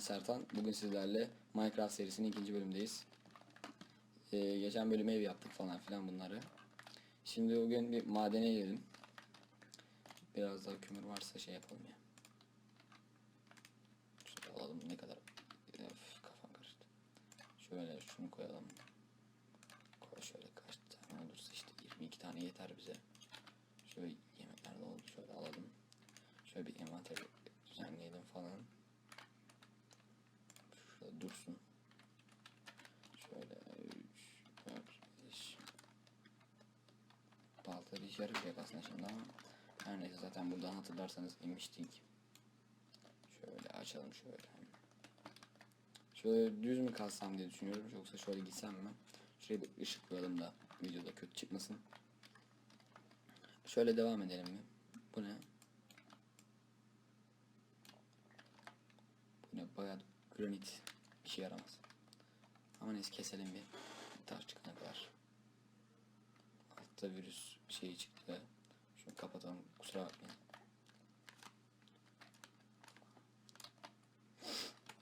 Sertan. Bugün sizlerle Minecraft serisinin ikinci bölümdeyiz. Ee, geçen bölüm ev yaptık falan filan bunları. Şimdi bugün bir madene gidelim. Biraz daha kömür varsa şey yapalım ya. Şöyle alalım ne kadar. Öf, kafam karıştı. Şöyle şunu koyalım. Koy şöyle kaç tane olursa işte 22 tane yeter bize. Şöyle yemekler de oldu şöyle alalım. Şöyle bir envanteri düzenleyelim falan. Dursun. Şöyle 3, 4, 5. Balta bir işe yarayacak aslında şimdi ama her neyse zaten buradan hatırlarsanız inmiştik. Şöyle açalım şöyle. Şöyle düz mü kalsam diye düşünüyorum yoksa şöyle gitsem mi? Şuraya bir ışık koyalım da videoda kötü çıkmasın. Şöyle devam edelim mi? Bu ne? Bu ne? Bayağı granit. Bir şey yaramaz. Ama neyse keselim bir. Taş çıkana kadar. Altta virüs şeyi çıktı. Şunu kapatalım. Kusura bakmayın.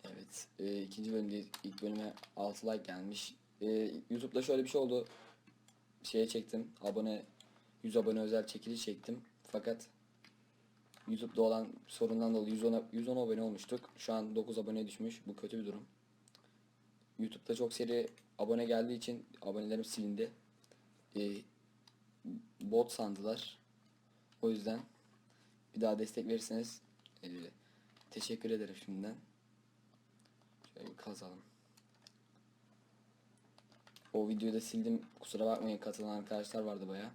Evet. E, ikinci bölümde ilk bölüme 6 like gelmiş. E, YouTube'da şöyle bir şey oldu. Şeye çektim. Abone 100 abone özel çekiliş çektim. Fakat YouTube'da olan sorundan dolayı 110, 110 abone olmuştuk. Şu an 9 abone düşmüş. Bu kötü bir durum. YouTube'da çok seri abone geldiği için abonelerim silindi. Ee, bot sandılar. O yüzden bir daha destek verirseniz ee, teşekkür ederim şimdiden. Şöyle bir kazalım. O videoyu da sildim. Kusura bakmayın katılan arkadaşlar vardı baya.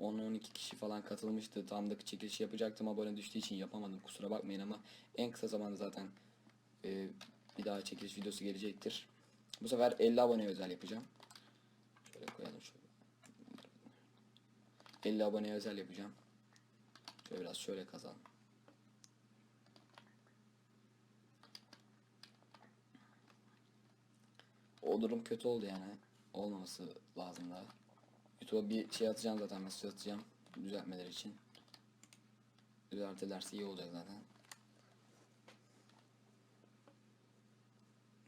10-12 kişi falan katılmıştı. Tam da çekiliş yapacaktım. Abone düştüğü için yapamadım. Kusura bakmayın ama en kısa zamanda zaten e, bir daha çekiliş videosu gelecektir. Bu sefer 50 abone özel yapacağım. Şöyle koyalım şöyle. 50 abone özel yapacağım. Şöyle biraz şöyle kazalım. O durum kötü oldu yani. Olmaması lazım daha. YouTube'a bir şey atacağım zaten mesaj atacağım. Düzeltmeler için. Düzeltirlerse iyi olacak zaten.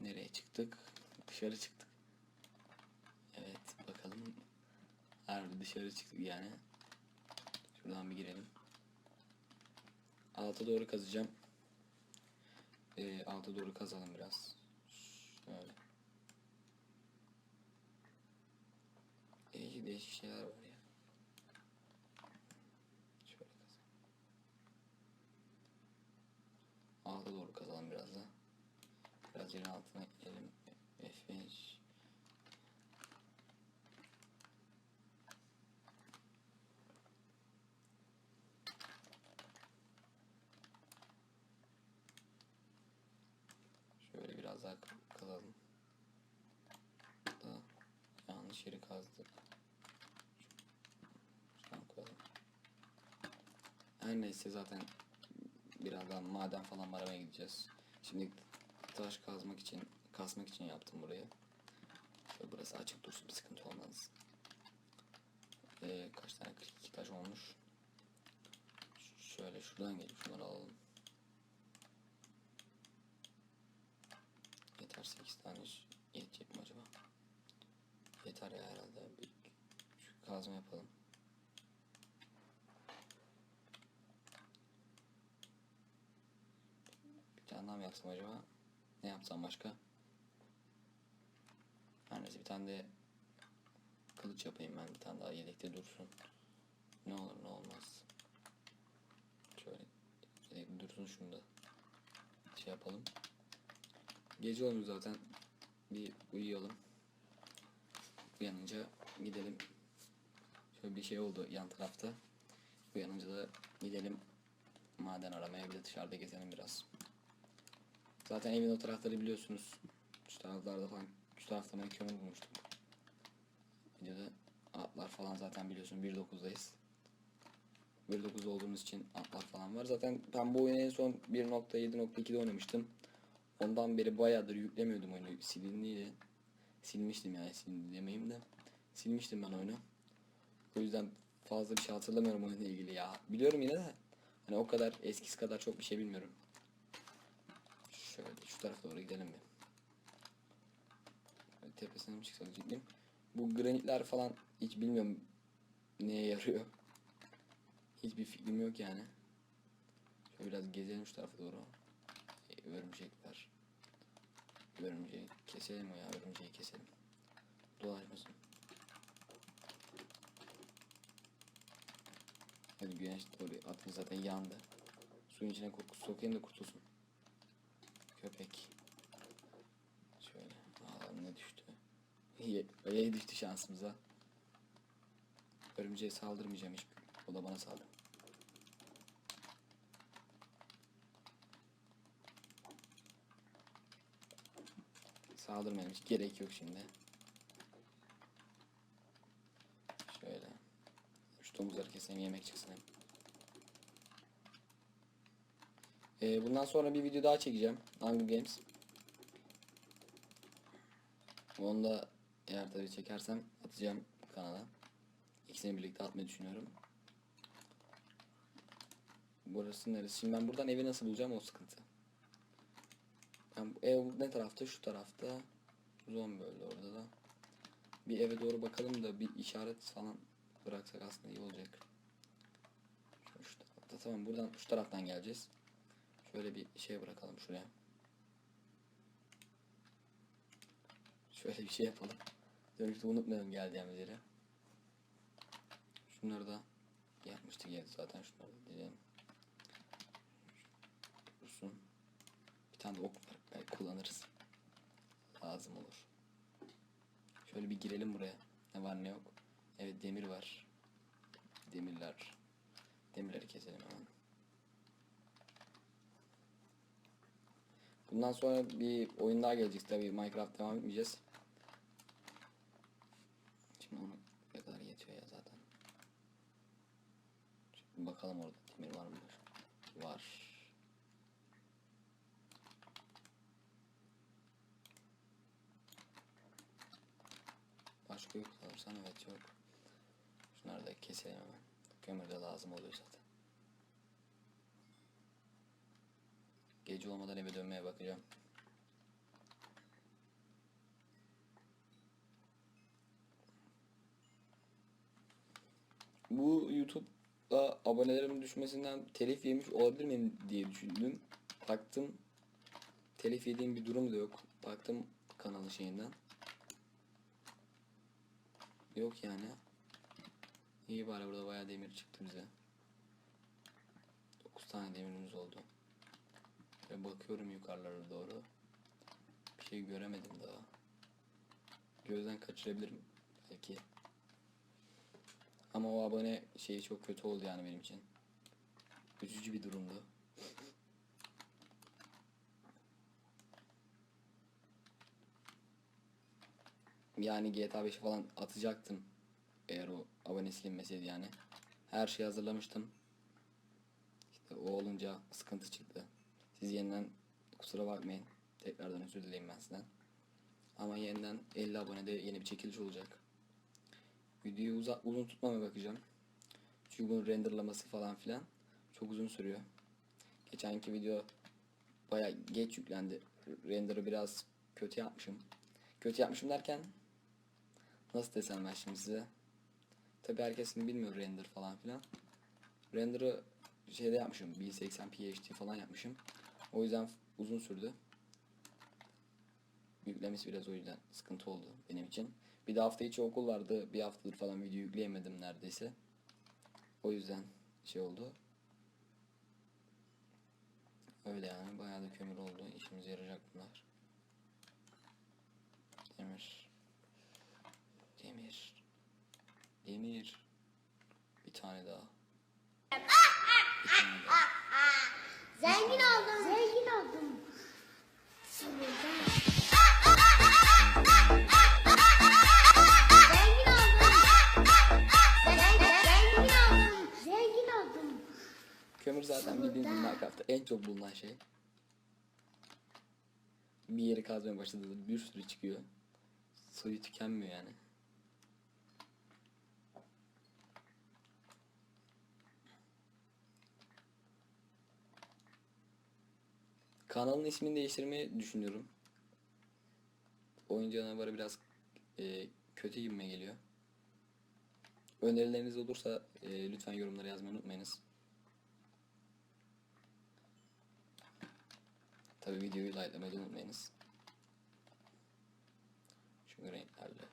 Nereye çıktık? Dışarı çıktık. Evet bakalım. Harbi dışarı çıktık yani. Şuradan bir girelim. Alta doğru kazacağım. Ee, alta doğru kazalım biraz. Şöyle. Değişik değişik şeyler var ya. Şöyle kazalım. Alta doğru kazalım biraz. Biraz altına inelim. F5. Şöyle biraz daha kazalım. Yanlış yeri kazdık. Şuradan koyalım. Her neyse zaten birazdan maden falan aramaya gideceğiz. Şimdi taş kazmak için, kazmak için yaptım burayı. Şöyle burası açık dursun bir sıkıntı olmaz. Ee, kaç tane 42 taş olmuş. Şöyle şuradan gelip şunları alalım. Yeter 8 tane yetecek mi acaba? Yeter ya herhalde. Bir şu kazma yapalım. Bir tane daha mı yapsam acaba? Ne yapsam başka? Her neyse bir tane de kılıç yapayım ben bir tane daha yedekte dursun. Ne olur ne olmaz. Şöyle yedekte dursun şunu da şey yapalım. Gece olmuş zaten. Bir uyuyalım. Uyanınca gidelim. Şöyle bir şey oldu yan tarafta. Uyanınca da gidelim maden aramaya bir de dışarıda gezelim biraz. Zaten evin o tarafları biliyorsunuz. Şu taraflarda falan, şu tarafta ben kömür bulmuştum. Videoda atlar falan zaten biliyorsun 1.9'dayız. 1.9 olduğumuz için atlar falan var. Zaten ben bu oyunu en son 1.7.2'de oynamıştım. Ondan beri bayağıdır yüklemiyordum oyunu. Silindiydi. Silmiştim yani silindi demeyeyim de. Silmiştim ben oyunu. O yüzden fazla bir şey hatırlamıyorum oyunla ilgili ya. Biliyorum yine de. Hani o kadar eskisi kadar çok bir şey bilmiyorum. Şu tarafa doğru gidelim. Böyle Tepesine mi çıksak ciddiyim. Bu granitler falan hiç bilmiyorum neye yarıyor. Hiçbir fikrim yok yani. Şöyle biraz gezelim şu tarafa doğru. E, örümcekler. Örümceği keselim ya örümceği keselim. Dolaşmasın. Hadi güneş doğru atın zaten yandı. Suyun içine sokayım da kurtulsun. Köpek. Şöyle. Aa ne düştü. İyi, iyi düştü şansımıza. Örümceğe saldırmayacağım hiç. O da bana saldırır. Saldırmayalım hiç gerek yok şimdi. Şöyle. Şu domuzları keselim yemek çıksın hem. Ee, bundan sonra bir video daha çekeceğim. Hunger Games. Onu da eğer tabii çekersem atacağım kanala. İkisini birlikte atmayı düşünüyorum. Burası neresi? Şimdi ben buradan evi nasıl bulacağım o sıkıntı. Bu ev ne tarafta? Şu tarafta. Zombi öldü orada da. Bir eve doğru bakalım da bir işaret falan bıraksak aslında iyi olacak. Şu tarafta. Tamam buradan şu taraftan geleceğiz. Şöyle bir şey bırakalım şuraya. Şöyle bir şey yapalım. Dönüşte unutmayalım geldiğimiz yere. Şunları da yapmıştık ya zaten şunları da diyelim. Dursun. Bir tane de ok var. Belki kullanırız. Lazım olur. Şöyle bir girelim buraya. Ne var ne yok. Evet demir var. Demirler. Demirleri keselim hemen. Bundan sonra bir oyun daha gelecek tabii Minecraft devam etmeyeceğiz. Şimdi onu ne kadar yetiyor ya zaten. Şimdi bakalım orada demir var mı? Var. Başka yok sanırsam evet yok. Şunları da keselim hemen. Kömür de lazım oluyor zaten. Gece olmadan eve dönmeye bakacağım. Bu YouTube'da abonelerimin düşmesinden telif yemiş olabilir miyim diye düşündüm. Baktım telif yediğim bir durum da yok. Baktım kanalı şeyinden. Yok yani. İyi bari burada bayağı demir çıktı bize. 9 tane demirimiz oldu. Ve bakıyorum yukarılara doğru. Bir şey göremedim daha. Gözden kaçırabilirim belki. Ama o abone şeyi çok kötü oldu yani benim için. Üzücü bir durumdu. Yani GTA 5'i falan atacaktım. Eğer o abone silinmeseydi yani. Her şeyi hazırlamıştım. İşte o olunca sıkıntı çıktı. Siz yeniden kusura bakmayın. Tekrardan özür dileyim ben sizden. Ama yeniden 50 abonede yeni bir çekiliş olacak. Videoyu uza- uzun tutmama bakacağım. Çünkü bunun renderlaması falan filan çok uzun sürüyor. Geçenki video baya geç yüklendi. Render'ı biraz kötü yapmışım. Kötü yapmışım derken nasıl desem ben şimdi size. Tabi herkesin bilmiyor render falan filan. Render'ı şeyde yapmışım. 1080p HD falan yapmışım. O yüzden uzun sürdü. Yüklemesi biraz o yüzden sıkıntı oldu benim için. Bir de hafta içi okul vardı. Bir haftadır falan video yükleyemedim neredeyse. O yüzden şey oldu. Öyle yani bayağı da kömür oldu. İşimize yarayacak bunlar. Demir. Demir. Demir. Bir tane daha. Bir tane daha. Zengin oldum. Zaten bildiğiniz Minecraft'ta en çok bulunan şey. Bir yeri kazmaya başladığında bir sürü çıkıyor. Suyu tükenmiyor yani. Kanalın ismini değiştirmeyi düşünüyorum. Oyun canavarı biraz e, kötü gibime geliyor. Önerileriniz olursa e, lütfen yorumlara yazmayı unutmayınız. Tabi videoyu likelamayı unutmayınız. Şu renklerle.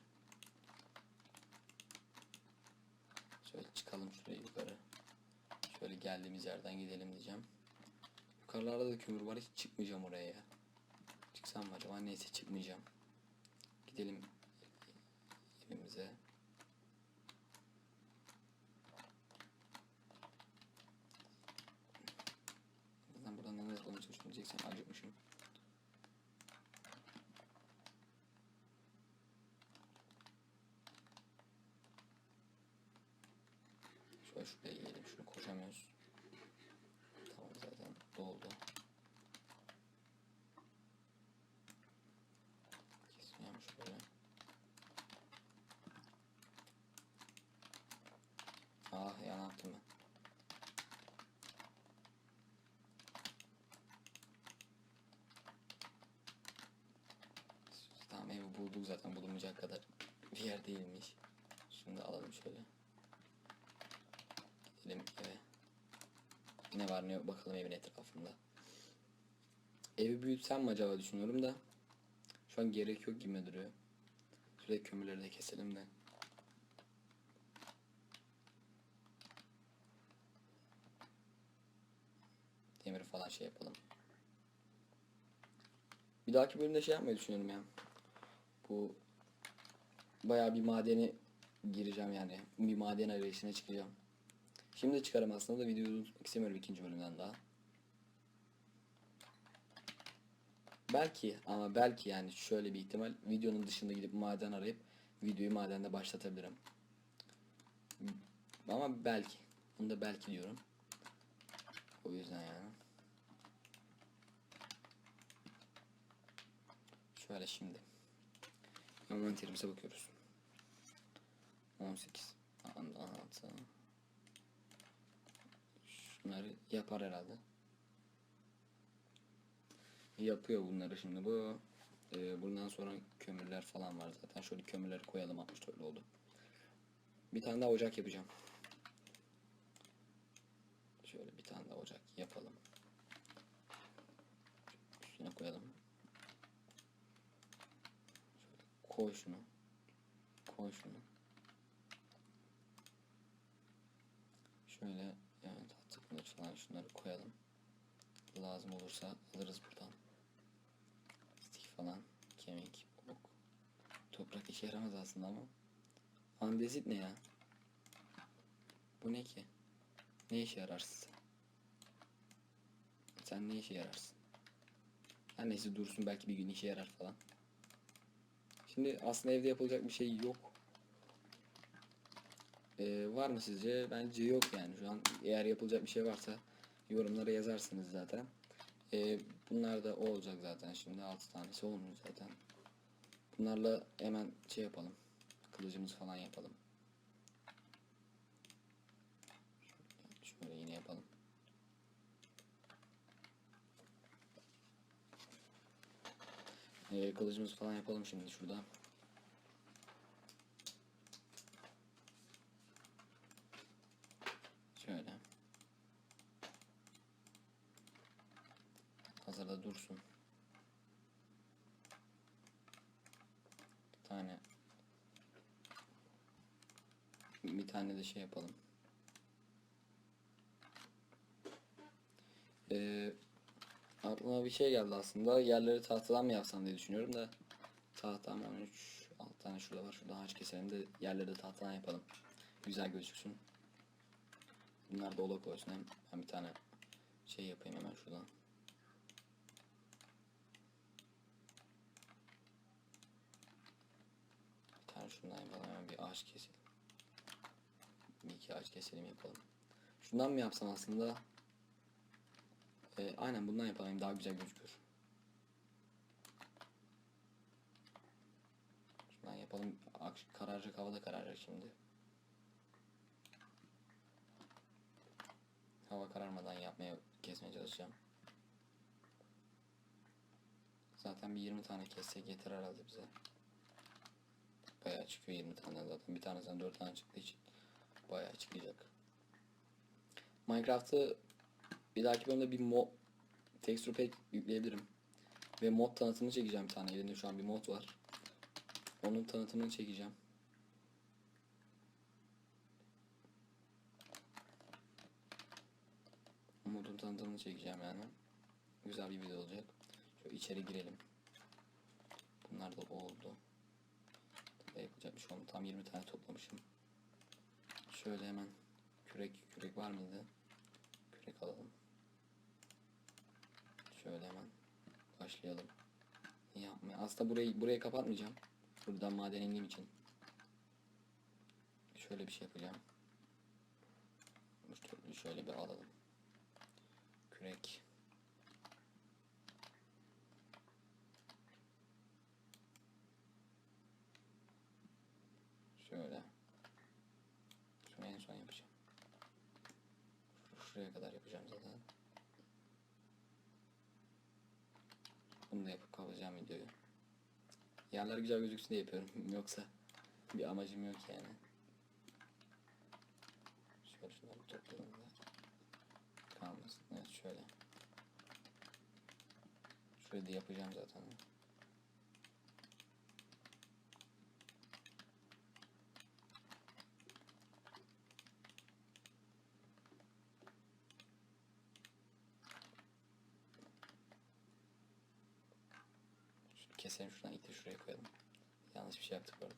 Şöyle çıkalım şuraya yukarı. Şöyle geldiğimiz yerden gidelim diyeceğim. Yukarılarda da kömür var hiç çıkmayacağım oraya ya. Çıksam mı acaba neyse çıkmayacağım. Gidelim evimize. Zaten buradan ne diyeceksen acıkmışım. Şöyle şuraya gidelim. Şunu koşamıyoruz. Tamam zaten doldu. Keseceğim şöyle. Ah ya ne yaptım ben? Tamam evi bulduk zaten bulunmayacak kadar bir yer değilmiş. Şunu da alalım şöyle. Gidelim eve. Ne var ne yok bakalım evin etrafında. Evi büyütsem mi acaba düşünüyorum da. Şu an gerek yok gibi duruyor. Şurada kömürleri de keselim de. Demir falan şey yapalım. Bir dahaki bölümde şey yapmayı düşünüyorum ya. Bu bayağı bir madeni gireceğim yani. Bir maden arayışına çıkacağım. Şimdi çıkarım aslında da videoyu tutmak istemiyorum ikinci bölümden daha. Belki ama belki yani şöyle bir ihtimal videonun dışında gidip maden arayıp videoyu madende başlatabilirim. Ama belki. Bunu da belki diyorum. O yüzden yani. Şöyle şimdi. Envanterimize bakıyoruz. 18. 16. Şunları yapar herhalde. Yapıyor bunları şimdi bu. Ee, bundan sonra kömürler falan var zaten. Şöyle kömürleri koyalım 64 oldu. Bir tane daha ocak yapacağım. Şöyle bir tane daha ocak yapalım. Üstüne koyalım. Şöyle koy şunu. Koy şunu. Şöyle yani kılıç falan şunları koyalım. Lazım olursa alırız buradan. Stik falan, kemik, ok. Toprak işe yaramaz aslında ama. Andezit ne ya? Bu ne ki? Ne işe yararsın sen? Sen ne işe yararsın? Her neyse dursun belki bir gün işe yarar falan. Şimdi aslında evde yapılacak bir şey yok. Ee, var mı sizce? Bence yok yani. Şu an eğer yapılacak bir şey varsa yorumlara yazarsınız zaten. Ee, bunlar da o olacak zaten şimdi. 6 tanesi olmuyor zaten. Bunlarla hemen şey yapalım. Kılıcımız falan yapalım. Şöyle yine yapalım. Ee, kılıcımız falan yapalım şimdi şurada. Şöyle. Hazırda dursun. Bir tane bir tane de şey yapalım. Ee, aklıma bir şey geldi aslında. Yerleri tahtadan mı yapsam diye düşünüyorum da tahtam 13 6 tane şurada var. Şurada ağaç keselim de yerleri de tahtadan yapalım. Güzel gözüksün. Bunlar da ola koysun. Hem ben bir tane şey yapayım hemen şuradan. Bir tane şundan yapalım hemen bir ağaç keselim. Bir iki ağaç keselim yapalım. Şundan mı yapsam aslında? Ee, aynen bundan yapalım daha güzel gözükür. Şundan yapalım. Ak- Kararacak hava da kararacak şimdi. Hava kararmadan yapmaya kesmeye çalışacağım. Zaten bir 20 tane kessek yeter herhalde bize. Bayağı çıkıyor 20 tane zaten. Bir tanesinden 4 tane çıktığı için bayağı çıkacak. Minecraft'ı bir dahaki bölümde bir mod texture pack yükleyebilirim. Ve mod tanıtımını çekeceğim bir tane. Elimde şu an bir mod var. Onun tanıtımını çekeceğim. Modun tanıtımını çekeceğim yani. Güzel bir video olacak. Şöyle içeri girelim. Bunlar da oldu. Tabii yapacak bir şey olmadı. Tam 20 tane toplamışım. Şöyle hemen kürek kürek var mıydı? Kürek alalım. Şöyle hemen başlayalım. Yapmaya. Aslında burayı burayı kapatmayacağım. Buradan maden indiğim için. Şöyle bir şey yapacağım. Şöyle- bir alalım. Kürek. Şöyle. Şunu en son yapacağım. Şuraya kadar yapacağım zaten. Bunu da yapıp kapatacağım videoyu. Yerler güzel gözüksün diye yapıyorum. Yoksa bir amacım yok yani. Şöyle şunları toplayalım da. Kalmasın. Evet şöyle. Şurayı da yapacağım zaten. Keselim şuradan iti şuraya koyalım. Yanlış bir şey yaptık orada.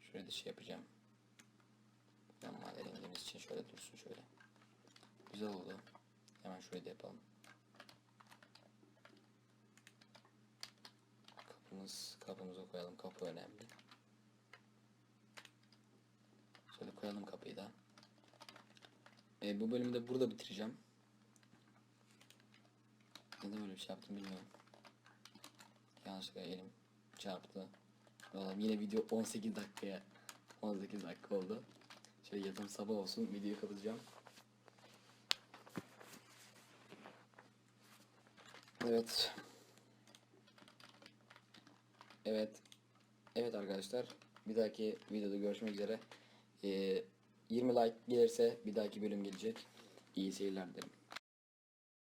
Şuraya da şey yapacağım. Ben maden indiğimiz için şöyle dursun şöyle. Güzel oldu. Hemen şurayı da yapalım. Kapımız, kapımıza koyalım. Kapı önemli. Şöyle koyalım kapıyı da. E, bu bölümü de burada bitireceğim. Neden böyle bir şey yaptım bilmiyorum. Yanlışlıkla elim çarptı. Oğlum yine video 18 dakikaya 18 dakika oldu. Şöyle yatım sabah olsun videoyu kapatacağım. Evet. Evet. Evet arkadaşlar. Bir dahaki videoda görüşmek üzere. Ee, 20 like gelirse bir dahaki bölüm gelecek. İyi seyirler dilerim.